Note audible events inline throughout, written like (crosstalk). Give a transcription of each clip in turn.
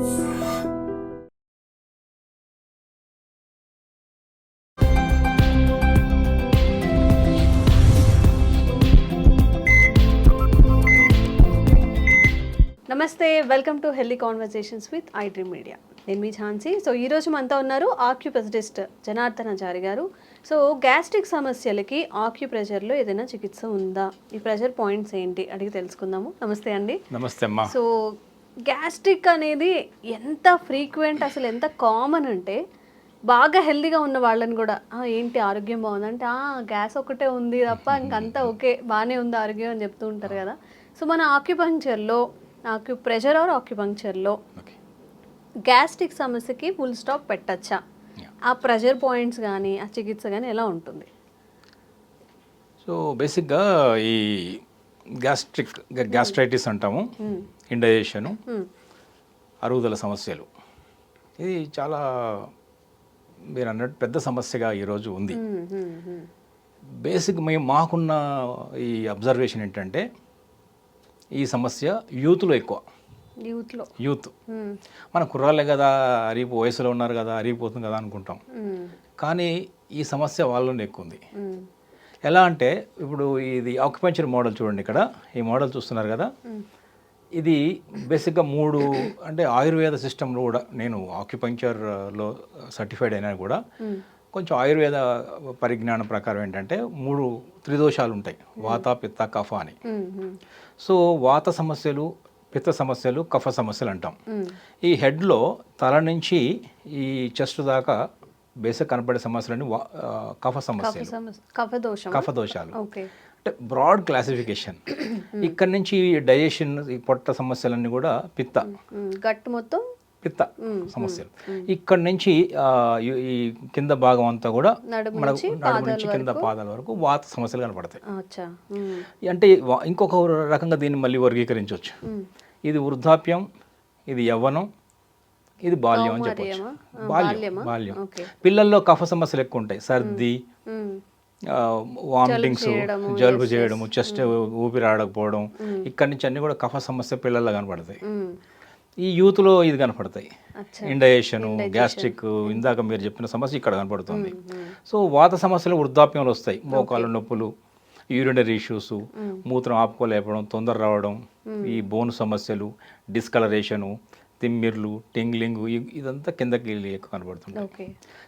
నమస్తే welcome to healthy conversations with I dream media. నేను మీ ఝాన్సీ. సో ఈరోజు మనతో ఉన్నారు ఆక్యుపెసిటిస్ట్ జనార్దనాచారి గారు. సో గ్యాస్ట్రిక్ సమస్యలకి ఆక్యుప్రెషర్లో ఏదైనా చికిత్స ఉందా? ఈ ప్రెషర్ పాయింట్స్ ఏంటి? అడిగి తెలుసుకుందాము. నమస్తే అండి. నమస్తే అమ్మా. సో గ్యాస్ట్రిక్ అనేది ఎంత ఫ్రీక్వెంట్ అసలు ఎంత కామన్ అంటే బాగా హెల్దీగా ఉన్న వాళ్ళని కూడా "ఆ, ఏంటి ఆరోగ్యం బాగుందంటే "ఆ, గ్యాస్ ఒకటే ఉంది తప్ప ఇంకంతా ఓకే బాగానే ఉంది ఆరోగ్యం అని చెప్తూ ఉంటారు కదా. సో మన ఆక్యుపంక్చర్లో ఆక్యు ప్రెషర్ ఆర్ ఆక్యుపంక్చర్లో గ్యాస్ట్రిక్ సమస్యకి ఫుల్ స్టాప్ పెట్టచ్చా. ఆ ప్రెషర్ పాయింట్స్ కానీ ఆ చికిత్స కానీ ఎలా ఉంటుంది? సో బేసిక్గా ఈ గ్యాస్ట్రిక్ గ్యాస్ట్రైటిస్ అంటాము. ఇండైజేషను. అరుగుదల సమస్యలు. ఇది చాలా మీరు అన్నట్టు పెద్ద సమస్యగా ఈరోజు ఉంది. బేసిక్ మేము మాకున్న ఈ అబ్జర్వేషన్ ఏంటంటే ఈ సమస్య యూత్లో ఎక్కువ. యూత్లో. యూత్. మన కుర్రాళ్ళే కదా అరిగిపో వయసులో ఉన్నారు కదా అరిగిపోతుంది కదా అనుకుంటాం. కానీ ఈ సమస్య వాళ్ళలోనే ఎక్కువ ఉంది. ఎలా అంటే ఇప్పుడు ఇది ఆక్యుపెంచర్ మోడల్ చూడండి ఇక్కడ. ఈ మోడల్ చూస్తున్నారు కదా? ఇది బేసిక్గా మూడు అంటే ఆయుర్వేద సిస్టంలో కూడా నేను ఆక్యుపంచర్లో సర్టిఫైడ్ అయినా కూడా కొంచెం ఆయుర్వేద పరిజ్ఞానం ప్రకారం ఏంటంటే మూడు త్రిదోషాలు ఉంటాయి. వాత పిత్త కఫ అని. సో వాత సమస్యలు పిత్త సమస్యలు కఫ సమస్యలు అంటాం. ఈ హెడ్లో తల నుంచి ఈ చెస్ట్ దాకా బేసిక్ కనపడే సమస్యలన్నీ కఫ సమస్యలు. సమస్య కఫ దోషం కఫ దోషాలు. అంటే బ్రాడ్ క్లాసిఫికేషన్. ఇక్కడ నుంచి డైజెషన్ ఈ పొట్ట సమస్యలన్నీ కూడా పిత్త. గట్ మొత్తం? పిత్త సమస్యలు. ఇక్కడ నుంచి ఈ కింద భాగం అంతా కూడా మనకు నడుము నుంచి కింద పాదాల వరకు వాత సమస్యలు కనపడతాయి. అంటే ఇంకొక రకంగా దీన్ని మళ్ళీ వర్గీకరించవచ్చు. ఇది వృద్ధాప్యం ఇది యవ్వనం ఇది బాల్యం అని చెప్పొచ్చు. బాల్యం? బాల్యం. పిల్లల్లో కఫ సమస్యలు ఎక్కువ ఉంటాయి. సర్ది. వామిటింగ్స్ జలుబు చేయడము చెస్ట్ ఊపిరి ఆడకపోవడం ఇక్కడి నుంచి అన్ని కూడా కఫ సమస్య పిల్లల్లో కనపడతాయి. ఈ యూత్లో ఇది కనపడతాయి. అచ్చా. ఇండైజేషన్ గ్యాస్ట్రిక్ ఇందాక మీరు చెప్పిన సమస్య ఇక్కడ కనపడుతుంది. సో వాత సమస్యలు వృద్ధాప్యంలో వస్తాయి. మోకాళ్ళ నొప్పులు యూరినరీ ఇష్యూస్ మూత్రం ఆపుకోలేపడం తొందర రావడం ఈ బోన్ సమస్యలు డిస్కలరేషను తిమ్మిర్లు టింగ్లింగ్ ఇదంతా కిందకి ఎక్కువ కనబడుతుంటాయి.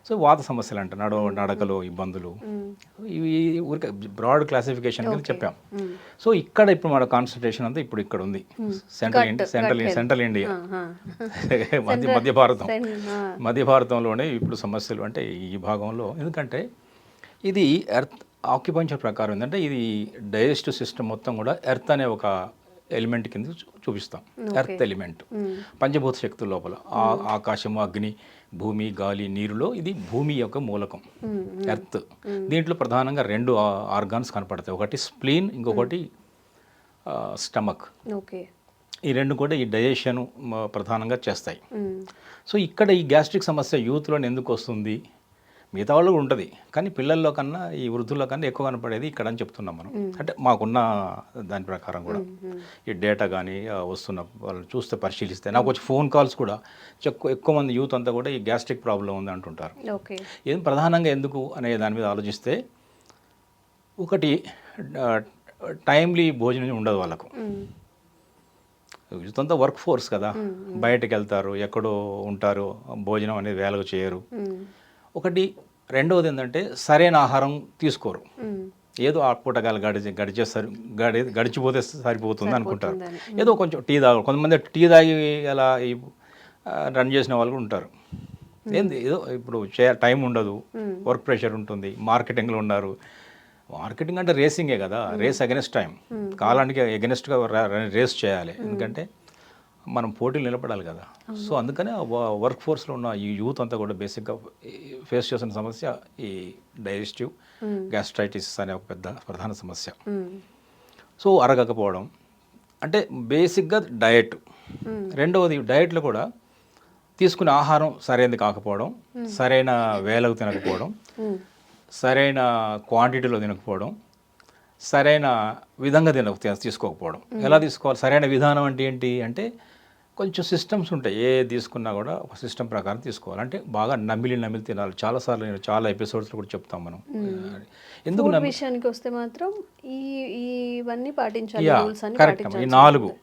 సో వాత సమస్యలు అంట నడ నడకలో ఇబ్బందులు. ఇవి ఊరికే బ్రాడ్ క్లాసిఫికేషన్ కింద చెప్పాం. సో ఇక్కడ ఇప్పుడు మన కాన్సన్ట్రేషన్ అంతా ఇప్పుడు ఇక్కడ ఉంది. Central India central central India. మధ్య మధ్య భారతం. మధ్య భారతంలోనే ఇప్పుడు సమస్యలు అంటే ఈ భాగంలో ఎందుకంటే ఇది ఎర్త్ ఆక్యుపంచర్ ప్రకారం ఏంటంటే ఇది డైజెస్టివ్ సిస్టమ్ మొత్తం కూడా ఎర్త్ అనే ఒక ఎలిమెంట్ కింద చూపిస్తాం. Earth element. పంచభూత శక్తుల లోపల. ఆ- ఆకాశము అగ్ని భూమి గాలి నీరులో ఇది భూమి యొక్క మూలకం. ఎర్త్. దీంట్లో ప్రధానంగా రెండు ఆర్గాన్స్ కనపడతాయి. ఒకటి స్ప్లీన్ ఇంకొకటి స్టమక్. ఓకే. ఈ రెండు కూడా ఈ డైజెషన్ ప్రధానంగా చేస్తాయి. సో ఇక్కడ ఈ గ్యాస్ట్రిక్ సమస్య యూత్లో ఎందుకు వస్తుంది? మిగతా వాళ్ళు కూడా ఉంటుంది. కానీ పిల్లల్లో కన్నా ఈ వృద్ధుల్లో కన్నా ఎక్కువ కనపడేది ఇక్కడ అని చెప్తున్నాం మనం. అంటే మాకున్న దాని ప్రకారం కూడా. ఈ డేటా కానీ వస్తున్న వాళ్ళు చూస్తే పరిశీలిస్తే నాకు వచ్చి ఫోన్ కాల్స్ కూడా ఎక్కువ ఎక్కువ మంది యూత్ అంతా కూడా ఈ గ్యాస్ట్రిక్ ప్రాబ్లం ఉంది అంటుంటారు. ఏం ప్రధానంగా ఎందుకు అనే దాని మీద ఆలోచిస్తే ఒకటి టైమ్లీ భోజనం ఉండదు వాళ్ళకు. అంతా వర్క్ ఫోర్స్ కదా. బయటకు వెళ్తారు ఎక్కడో ఉంటారు భోజనం అనేది వేలకు చేయరు. ఒకటి రెండవది ఏంటంటే సరైన ఆహారం తీసుకోరు. ఏదో ఆ పూటగాలు గడిచి గడిచేస్తారు గడి గడిచిపోతే సరిపోతుంది అనుకుంటారు. ఏదో కొంచెం టీ తాగు కొంతమంది టీ తాగి అలా రన్ చేసిన వాళ్ళు కూడా ఉంటారు. ఏంది? ఏదో ఇప్పుడు టైం ఉండదు. వర్క్ ప్రెషర్ ఉంటుంది. మార్కెటింగ్లో ఉన్నారు. మార్కెటింగ్ అంటే రేసింగే కదా. రేస్ అగెనెస్ట్ టైం కాలానికి అగెనెస్ట్గా రేస్ చేయాలి. ఎందుకంటే మనం పోటీలు నిలబడాలి కదా. సో అందుకనే వర్క్ ఫోర్స్లో ఉన్న ఈ యూత్ అంతా కూడా బేసిక్గా ఫేస్ చేస్తున్న సమస్య ఈ డైజెస్టివ్ గ్యాస్ట్రైటిస్ అనే ఒక పెద్ద ప్రధాన సమస్య. సో అరగకపోవడం అంటే బేసిక్గా డయట్. రెండవది డయట్లో కూడా తీసుకునే ఆహారం సరైనది కాకపోవడం సరైన వేలకు తినకపోవడం. సరైన క్వాంటిటీలో తినకపోవడం సరైన విధంగా తిన తీసుకోకపోవడం. ఎలా తీసుకోవాలి? సరైన విధానం అంటే ఏంటి? అంటే కొంచెం సిస్టమ్స్ ఉంటాయి. ఏ తీసుకున్నా కూడా ఒక సిస్టమ్ ప్రకారం తీసుకోవాలి. అంటే బాగా నమిలి నమిలి తినాలి. చాలాసార్లు నేను చాలా ఎపిసోడ్స్లో కూడా చెప్తాం మనం. ఎందుకు విషయానికి వస్తే మాత్రం ఈ ఇవన్నీ పాటించాలి. కరెక్ట్. ఈ నాలుగు.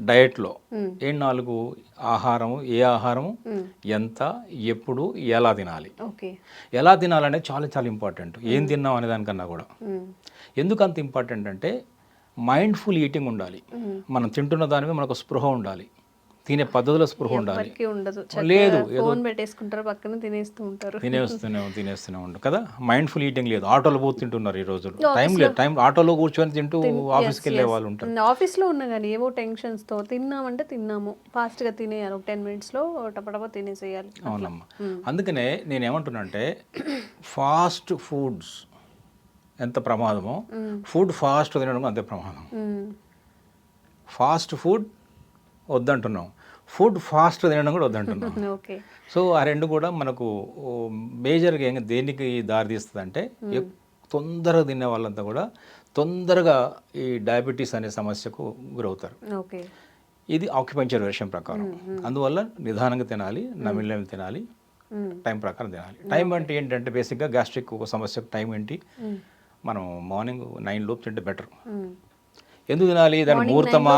డయట్లో. ఏ నాలుగు ఆహారము ఏ ఆహారము మ్మ్. ఎంత ఎప్పుడు ఎలా తినాలి? ఎలా తినాలనేది చాలా చాలా ఇంపార్టెంట్. ఏం తిన్నాం అనే దానికన్నా కూడా. ఎందుకు అంత ఇంపార్టెంట్ అంటే మైండ్ఫుల్ ఈటింగ్ ఉండాలి. మనం తింటున్న దాని మీద మనకు స్పృహ ఉండాలి. తినే పద్ధతిలో స్పృహ ఉండాలి. ఉండదు. లేదు, ఫోన్ పెట్టేసుకుంటారు పక్కన తినేస్తూ ఉంటారు. తినేస్తూనే తినేస్తూనే ఉండు. కదా? మైండ్ఫుల్ ఈటింగ్ లేదు. ఆటోలో పోతూ తింటున్నారు ఈ రోజులు. టైం లేదు. టైం ఆటోలో కూర్చొని తింటూ ఆఫీస్కి వెళ్ళే వాళ్ళు ఉంటారు ఆఫీస్లో ఉన్నా కానీ ఏవో టెన్షన్స్తో తిన్నామంటే తిన్నాము. ఫాస్ట్గా తినేయాలి. ఒక టెన్ మినిట్స్లో టపటప తినేసేయాలి. అవునమ్మా. అందుకనే నేను ఏమంటున్నా అంటే ఫాస్ట్ ఫుడ్స్ ఎంత ప్రమాదమో ఫుడ్ ఫాస్ట్ తినడం అంతే ప్రమాదం. ఫాస్ట్ ఫుడ్ వద్దంటున్నాం. ఫుడ్ ఫాస్ట్ తినడం కూడా వద్దంటున్నాం. (laughs) సో ఆ రెండు కూడా మనకు మేజర్గా ఏం దేనికి దారి తీస్తుంది అంటే తొందరగా తినే వాళ్ళంతా కూడా తొందరగా ఈ డయాబెటీస్ అనే సమస్యకు గురవుతారు. ఇది ఆక్యుపెంచర్ విషయం ప్రకారం. అందువల్ల నిదానంగా తినాలి నమిలినవి తినాలి. టైం ప్రకారం తినాలి. టైం అంటే ఏంటంటే బేసిక్గా గ్యాస్ట్రిక్ ఒక సమస్యకు టైం ఏంటి. మనం మార్నింగ్ నైన్ లోపు తింటే బెటర్. ఎందుకు తినాలి? దాని ముహూర్తమా?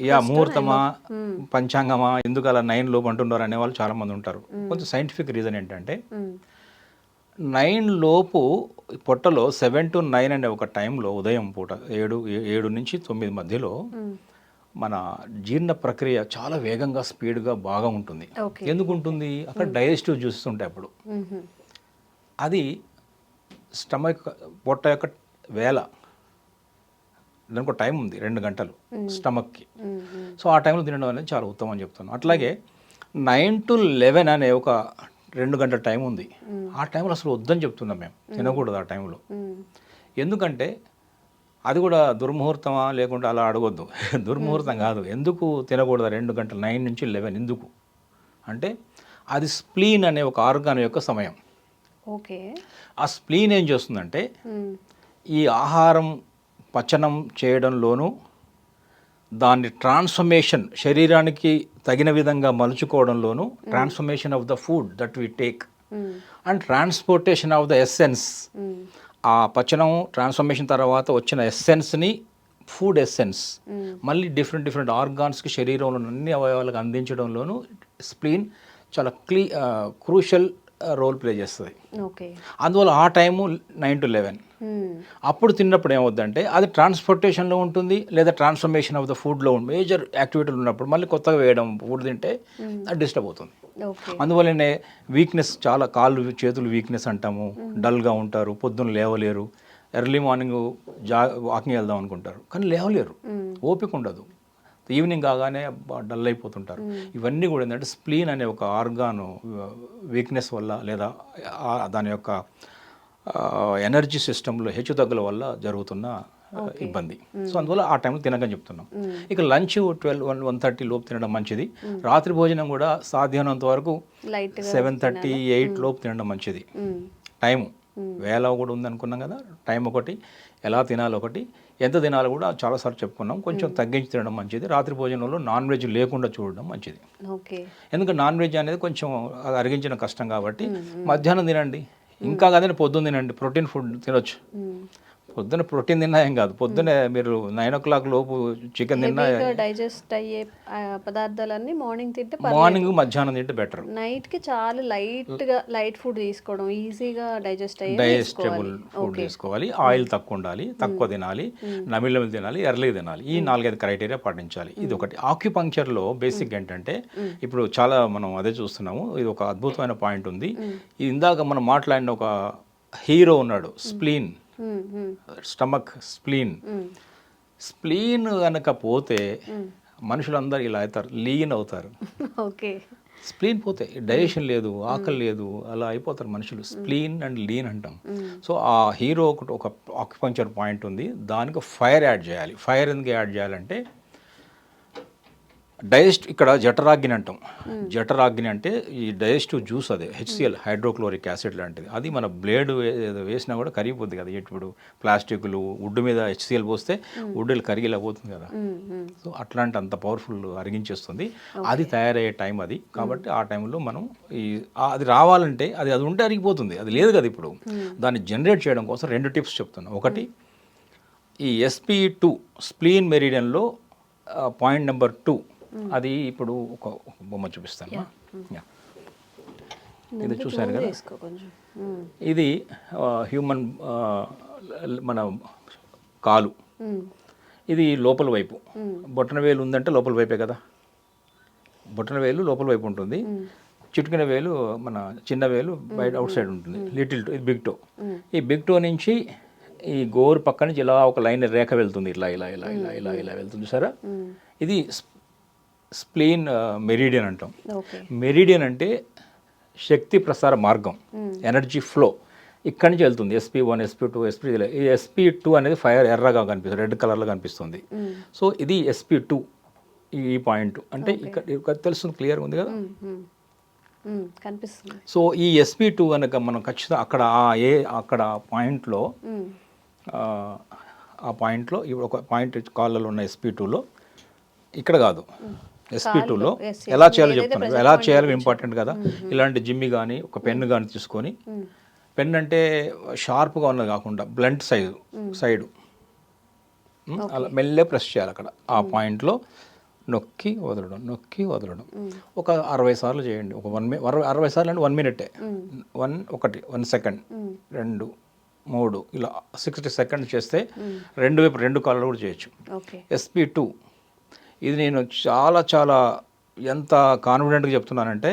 యా ముహూర్తమా? లోపు. మ్మ్. పంచాంగమా? ఎందుకు అలా నైన్ లోపు అంటున్నారు అనే వాళ్ళు చాలా మంది ఉంటారు కొంచెం సైంటిఫిక్ రీజన్ ఏంటంటే. నైన్ లోపు పొట్టలో సెవెన్ టు నైన్ అనే ఒక టైంలో ఉదయం పూట ఏడు ఏడు నుంచి తొమ్మిది మధ్యలో. మన జీర్ణ ప్రక్రియ చాలా వేగంగా స్పీడ్గా బాగా ఉంటుంది. ఎందుకు ఉంటుంది? అక్కడ డైజెస్టివ్ జ్యూసెస్ ఉంటాయి అప్పుడు. అది స్టమక్ పొట్ట యొక్క వేల దానికి ఒక టైం ఉంది రెండు గంటలు స్టమక్కి. సో ఆ టైంలో తినడం అనేది చాలా ఉత్తమం అని చెప్తాను. అట్లాగే నైన్ టు లెవెన్ అనే ఒక రెండు గంటల టైం ఉంది. ఆ టైంలో అసలు వద్దని చెప్తున్నాం మేము తినకూడదు ఆ టైంలో. ఎందుకంటే అది కూడా దుర్ముహూర్తమా లేకుంటే అలా అడగొద్దు. (laughs) దుర్ముహూర్తం కాదు. ఎందుకు తినకూడదు రెండు గంటలు నైన్ నుంచి లెవెన్ ఎందుకు? అంటే అది స్ప్లీన్ అనే ఒక ఆర్గాన్ యొక్క సమయం. ఓకే. ఆ స్ప్లీన్ ఏం చేస్తుందంటే. ఈ ఆహారం పచనం చేయడంలోనూ దాన్ని ట్రాన్స్ఫర్మేషన్ శరీరానికి తగిన విధంగా మలుచుకోవడంలోనూ transformation of the food that we take. And transportation of the essence. ఆ పచనం ట్రాన్స్ఫర్మేషన్ తర్వాత వచ్చిన ఎస్సెన్స్ని ఫుడ్ ఎస్సెన్స్. మళ్ళీ డిఫరెంట్ డిఫరెంట్ ఆర్గాన్స్కి శరీరంలో అన్ని అవయవాలకు అందించడంలోనూ స్ప్లీన్ చాలా క్లీ క్రూషల్ రోల్ ప్లే చేస్తుంది. ఓకే. అందువల్ల ఆ టైము నైన్ టు లెవెన్. అప్పుడు తిన్నప్పుడు ఏమవుద్దంటే అది ట్రాన్స్పోర్టేషన్లో ఉంటుంది లేదా ట్రాన్స్ఫర్మేషన్ ఆఫ్ ద ఫుడ్లో మేజర్ యాక్టివిటీలు ఉన్నప్పుడు మళ్ళీ కొత్తగా వేయడం ఫుడ్ తింటే అది డిస్టర్బ్ అవుతుంది. అందువల్లనే వీక్నెస్ చాలా కాళ్ళు చేతులు వీక్నెస్ అంటాము. డల్గా ఉంటారు పొద్దున్న లేవలేరు ఎర్లీ మార్నింగ్ జా వాకింగ్ వెళ్దాం అనుకుంటారు కానీ లేవలేరు. ఓపిక ఉండదు. ఈవినింగ్ కాగానే డల్ అయిపోతుంటారు. ఇవన్నీ కూడా ఏంటంటే స్ప్లీన్ అనే ఒక ఆర్గాను వీక్నెస్ వల్ల లేదా దాని యొక్క ఎనర్జీ సిస్టంలో హెచ్చుతగ్గుల వల్ల జరుగుతున్న ఇబ్బంది. సో అందువల్ల ఆ టైంలో తినకని చెప్తున్నాం. ఇక lunch twelve one one thirty లోపు తినడం మంచిది. రాత్రి భోజనం కూడా సాధ్యమైనంత వరకు సెవెన్ థర్టీ ఎయిట్ లోపు తినడం మంచిది. టైము. వేల కూడా ఉంది అనుకున్నాం కదా టైం ఒకటి ఎలా తినాలి ఒకటి ఎంత తినాలో కూడా చాలాసార్లు చెప్పుకున్నాం. కొంచెం తగ్గించి తినడం మంచిది. రాత్రి భోజనంలో నాన్ వెజ్ లేకుండా చూడడం మంచిది. ఓకే. ఎందుకంటే నాన్ వెజ్ అనేది కొంచెం అరిగించడం కష్టం కాబట్టి మధ్యాహ్నం తినండి. ఇంకా కాదని పొద్దున్న తినండి. ప్రోటీన్ ఫుడ్ తినొచ్చు. మ్మ్. పొద్దున్న ప్రోటీన్ తిన్నా ఏం కాదు. పొద్దున్నే మీరు నైన్ ఓ క్లాక్ లోపు చికెన్ తిన్నా డైజెస్ట్ అయ్యే పదార్థాలన్నీ మార్నింగ్ తింటే మార్నింగ్ మధ్యాహ్నం తింటే బెటర్ నైట్కి చాలా లైట్గా లైట్ ఫుడ్ తీసుకోవడం ఈజీగా డైజెస్ట్ అయ్యే డైజెస్టబుల్ ఫుడ్ తీసుకోవాలి. ఆయిల్ తక్కువ ఉండాలి తక్కువ తినాలి. నమిలినవి తినాలి ఎర్లీ తినాలి. ఈ నాలుగైదు క్రైటీరియా పాటించాలి. ఇది ఒకటి. ఆక్యుపంక్చర్లో బేసిక్ ఏంటంటే ఇప్పుడు చాలా మనం అదే చూస్తున్నాము. ఇది ఒక అద్భుతమైన పాయింట్ ఉంది. ఇది ఇందాక మనం మాట్లాడిన ఒక హీరో ఉన్నాడు స్ప్లీన్. Stomach spleen. మ్మ్. స్ప్లీన్ కనుక పోతే మనుషులందరూ ఇలా అవుతారు లీన్ అవుతారు. (laughs) ఓకే. స్ప్లీన్ పోతే డైజెషన్ లేదు ఆకలి లేదు అలా అయిపోతారు మనుషులు. స్ప్లీన్ అండ్ లీన్ అంటాం. సో ఆ హీరో ఒకటి ఒక ఆక్యుపంచర్ పాయింట్ ఉంది దానికి ఫైర్ యాడ్ చేయాలి. ఫైర్ ఎందుకు యాడ్ చేయాలంటే డైజెస్ట్ ఇక్కడ జఠరాగ్ని అంటాం. జఠరాగ్ని అంటే ఈ డైజెస్టివ్ జ్యూస్ అదే హెచ్సిఎల్ హైడ్రోక్లోరిక్ యాసిడ్ లాంటిది. అది మన బ్లేడ్ వేసినా కూడా కరిగిపోద్ది కదా ఇప్పుడు ప్లాస్టిక్లు వుడ్ మీద హెచ్సిఎల్ పోస్తే వుడ్ కరిగిలా పోతుంది కదా. సో అట్లాంటి అంత పవర్ఫుల్ అరిగించేస్తుంది. అది తయారయ్యే టైం అది. కాబట్టి ఆ టైంలో మనం ఈ అది రావాలంటే అది అది ఉంటే అరిగిపోతుంది. అది లేదు కదా ఇప్పుడు. దాన్ని జనరేట్ చేయడం కోసం రెండు టిప్స్ చెప్తాను ఒకటి ఈ ఎస్పీ టూ స్ప్లీన్ మెరీడియన్లో పాయింట్ నెంబర్ టూ అది ఇప్పుడు ఒక బొమ్మ చూపిస్తాను. యా. ఇది చూశారు కదా. ఇది హ్యూమన్ మన కాలు. ఇది లోపల వైపు. బొట్టన వేలు ఉందంటే లోపల వైపే కదా? బొట్టన వేలు లోపల వైపు ఉంటుంది. చిటికిన వేలు మన చిన్న వేలు బయట అవుట్ సైడ్ ఉంటుంది. లిటిల్ టో బిగ్ టో ఈ బిగ్ టో నుంచి ఈ గోరు పక్క నుంచి ఇలా ఒక లైన్ రేఖ వెళ్తుంది. ఇట్లా ఇలా ఇలా ఇలా ఇలా ఇలా వెళ్తుంది. సరే ఇది స్ప్లీన్ మెరీడియన్ అంటాం. మెరీడియన్ అంటే శక్తి ప్రసార మార్గం ఎనర్జీ ఫ్లో. ఇక్కడి నుంచి వెళ్తుంది. SP one SP two SP ఈ ఎస్పీ టూ అనేది ఫైర్ ఎర్రగా కనిపిస్తుంది రెడ్ కలర్లో కనిపిస్తుంది. సో ఇది ఎస్పీ టూ ఈ పాయింట్. అంటే ఇక్కడ ఇక్కడ తెలుస్తుంది క్లియర్ ఉంది కదా. కనిపిస్తుంది. సో ఈ ఎస్పీ టూ కనుక మనం ఖచ్చితంగా అక్కడ ఆ ఏ అక్కడ పాయింట్లో. ఆ పాయింట్లో ఇప్పుడు ఒక పాయింట్ కాళ్ళలో ఉన్న ఎస్పీ టూలో ఇక్కడ కాదు. ఎస్పీ టూలో. ఎలా చేయాలో చెప్తాను ఎలా చేయాలో ఇంపార్టెంట్ కదా. ఇలాంటి జిమ్మి కానీ ఒక పెన్ను కానీ తీసుకొని పెన్ అంటే షార్ప్గా ఉన్నది కాకుండా బ్లంట్ సైజు సైడు. అలా మెల్లే ప్రెస్ చేయాలి అక్కడ. ఆ పాయింట్లో నొక్కి వదలడం నొక్కి వదలడం. ఒక అరవై సార్లు చేయండి. ఒక వన్ మి అరవై అరవై సార్లు అంటే వన్ మినిటే. వన్ ఒకటి వన్ సెకండ్. రెండు మూడు ఇలా సిక్స్టీ సెకండ్స్ చేస్తే రెండు వైపు రెండు కాళ్ళు కూడా చేయొచ్చు. ఎస్పీ టూ ఇది నేను చాలా చాలా ఎంత కాన్ఫిడెంట్గా చెప్తున్నానంటే.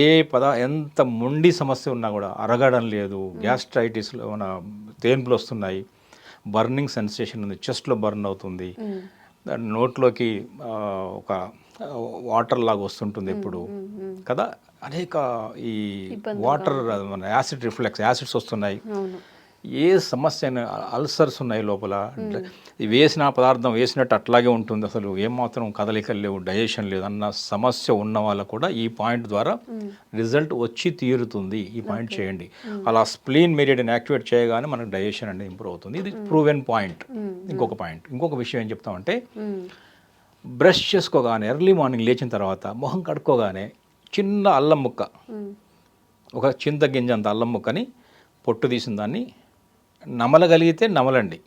ఏ పద ఎంత మొండి సమస్య ఉన్నా కూడా అరగడం లేదు గ్యాస్ట్రైటిస్లో మన తేన్పులు వస్తున్నాయి బర్నింగ్ సెన్సేషన్ ఉంది చెస్ట్లో బర్న్ అవుతుంది దాని నోట్లోకి ఒక వాటర్ లాగా వస్తుంటుంది ఎప్పుడు కదా? అనేక ఈ వాటర్ మన యాసిడ్ రిఫ్లెక్స్ యాసిడ్స్ వస్తున్నాయి. ఏ సమస్య అల్సర్స్ ఉన్నాయి లోపల. వేసిన పదార్థం వేసినట్టు అట్లాగే ఉంటుంది అసలు. ఏమాత్రం కదలికలు లేవు డైజెషన్ లేదు అన్న సమస్య ఉన్న వాళ్ళకు కూడా ఈ పాయింట్ ద్వారా రిజల్ట్ వచ్చి తీరుతుంది. ఈ పాయింట్ చేయండి. అలా స్ప్లీన్ మెరిడియన్ యాక్టివేట్ చేయగానే మనకు డైజెషన్ అనేది ఇంప్రూవ్ అవుతుంది. ఇది ప్రూవెన్ పాయింట్. ఇంకొక పాయింట్. ఇంకొక విషయం ఏం చెప్తామంటే. బ్రష్ చేసుకోగానే ఎర్లీ మార్నింగ్ లేచిన తర్వాత మొహం కడుక్కోగానే చిన్న అల్లం ముక్క. ఒక చింత గింజ అంత అల్లం ముక్కని పొట్టు తీసిన దాన్ని నమలగలిగితే నమలండి.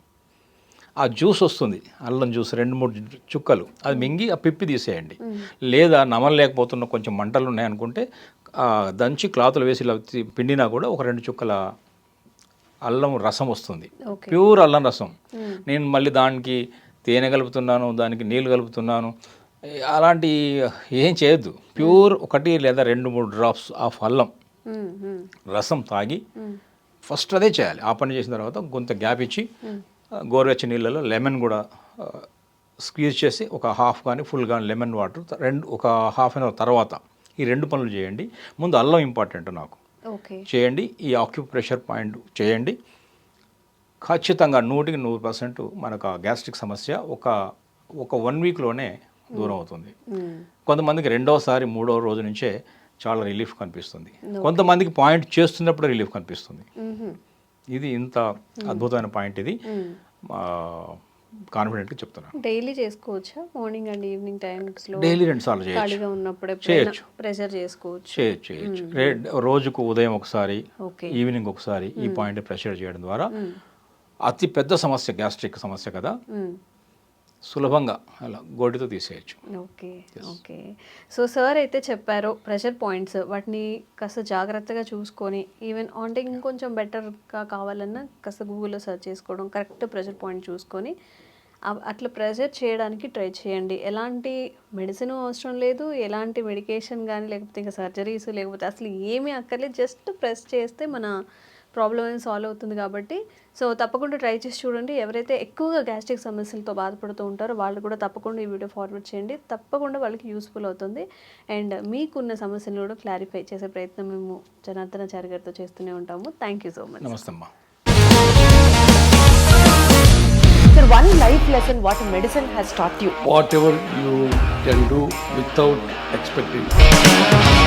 ఆ జ్యూస్ వస్తుంది అల్లం జ్యూస్ రెండు మూడు చుక్కలు అది మింగి ఆ పిప్పి తీసేయండి. లేదా నమలలేకపోతున్న కొంచెం మంటలు ఉన్నాయనుకుంటే దంచి క్లాతులు వేసి పిండినా కూడా ఒక రెండు చుక్కల అల్లం రసం వస్తుంది. ప్యూర్ అల్లం రసం. నేను మళ్ళీ దానికి తేనె కలుపుతున్నాను దానికి నీళ్ళు కలుపుతున్నాను. అలాంటి ఏం చేయొద్దు. ప్యూర్ ఒకటి లేదా రెండు మూడు డ్రాప్స్ ఆఫ్ అల్లం. రసం తాగి. ఫస్ట్ అదే చేయాలి. ఆ పని చేసిన తర్వాత కొంత గ్యాప్ ఇచ్చి ఆ, గోరువెచ్చని నీళ్ళలో లెమన్ కూడా స్క్వీజ్ చేసి ఒక హాఫ్ కానీ ఫుల్ కానీ లెమన్ వాటర్ రెండు ఒక హాఫ్ అన్ అవర్ తర్వాత ఈ రెండు పనులు చేయండి. ముందు అల్లం ఇంపార్టెంట్ నాకు. చేయండి ఈ ఆక్యుప్రెషర్ పాయింట్ చేయండి. ఖచ్చితంగా నూటికి నూరు పర్సెంట్ మనకు ఆ గ్యాస్ట్రిక్ సమస్య ఒక ఒక వన్ వీక్లోనే దూరం అవుతుంది మ్మ్. కొంతమందికి రెండోసారి మూడో రోజు నుంచే చాలా రిలీఫ్ కనిపిస్తుంది. కొంతమందికి పాయింట్ చేస్తున్నప్పుడు రిలీఫ్ కనిపిస్తుంది. ఇది ఇంత అద్భుతమైన పాయింట్ ఇది. కాన్ఫిడెంట్గా చెప్తున్నాను డైలీ చేసుకోవచ్చా? మార్నింగ్ అండ్ ఈవినింగ్ టైమ్స్లో డైలీ రెండు సార్లు చేయొచ్చు. ఖాళీగా ఉన్నప్పుడు చేయొచ్చు. ప్రెషర్ చేసుకోవచ్చు. చేయొచ్చు చేయొచ్చు. రోజుకు ఉదయం ఒకసారి ఈవినింగ్ ఒకసారి ఈ పాయింట్ ప్రెషర్ చేయడం ద్వారా అతి పెద్ద సమస్య గ్యాస్ట్రిక్ సమస్య కదా. సులభంగా అలా గోటితో తీసేయచ్చు. Okay okay. సో సార్ అయితే చెప్పారు ప్రెషర్ పాయింట్స్ వాటిని కాస్త జాగ్రత్తగా చూసుకొని ఈవెన్ అంటే ఇంకొంచెం బెటర్గా కావాలన్నా కాస్త గూగుల్లో సెర్చ్ చేసుకోవడం కరెక్ట్ ప్రెషర్ పాయింట్ చూసుకొని అట్లా ప్రెషర్ చేయడానికి ట్రై చేయండి. ఎలాంటి మెడిసిన్ అవసరం లేదు ఎలాంటి మెడికేషన్ కానీ లేకపోతే ఇంకా సర్జరీస్ లేకపోతే అసలు ఏమీ అక్కర్లేదు జస్ట్ ప్రెస్ చేస్తే మన ప్రాబ్లం అనేది సాల్వ్ అవుతుంది కాబట్టి. సో తప్పకుండా ట్రై చేసి చూడండి. ఎవరైతే ఎక్కువగా గ్యాస్ట్రిక్ సమస్యలతో బాధపడుతూ ఉంటారో వాళ్ళు కూడా తప్పకుండా ఈ వీడియో ఫార్వర్డ్ చేయండి. తప్పకుండా వాళ్ళకి యూస్ఫుల్ అవుతుంది. అండ్ మీకున్న సమస్యలను కూడా క్లారిఫై చేసే ప్రయత్నం మేము జనార్దనాచారి గారితో చేస్తూనే ఉంటాము. థ్యాంక్ యూ సో మచ్ నమస్తే sir one life lesson what medicine has taught you. whatever you can do without expecting.